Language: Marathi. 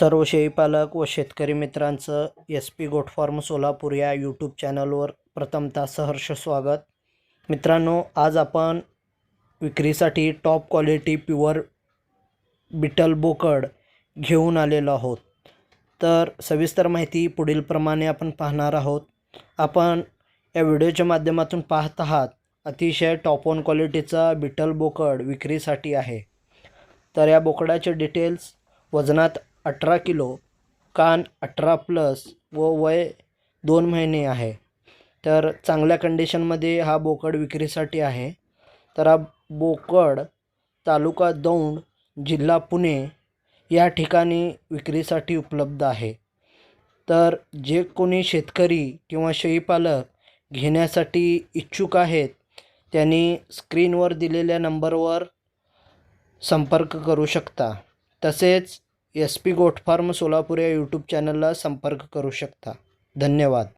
सर्व शेळीपालक व शेतकरी मित्रांचं S P goat farm Solapur या यूट्यूब चॅनलवर प्रथमतः सहर्ष स्वागत. मित्रांनो आज आपण विक्रीसाठी टॉप क्वालिटी प्युअर बिटल बोकड घेऊन आलेलो आहोत. तर सविस्तर माहिती पुढीलप्रमाणे आपण पाहणार आहोत. आपण या व्हिडिओच्या माध्यमातून पाहत आहात अतिशय टॉप ऑन क्वालिटीचा बिटल बोकड विक्रीसाठी आहे. तर या बोकडाचे डिटेल्स वजनात अठरा किलो कान अठरा प्लस व वय दोन महिने आहे. तर चांगल्या कंडिशनमध्ये हा बोकड विक्रीसाठी आहे. तर हा बोकड तालुका दौंड जिल्हा पुणे या ठिकाणी विक्रीसाठी उपलब्ध आहे. तर जे कोणी शेतकरी किंवा शेळीपालक घेण्यासाठी इच्छुक आहेत त्यांनी स्क्रीनवर दिलेल्या नंबरवर संपर्क करू शकता. तसेच S P goat farm Solapur या यूट्यूब चॅनलला संपर्क करू शकता. धन्यवाद.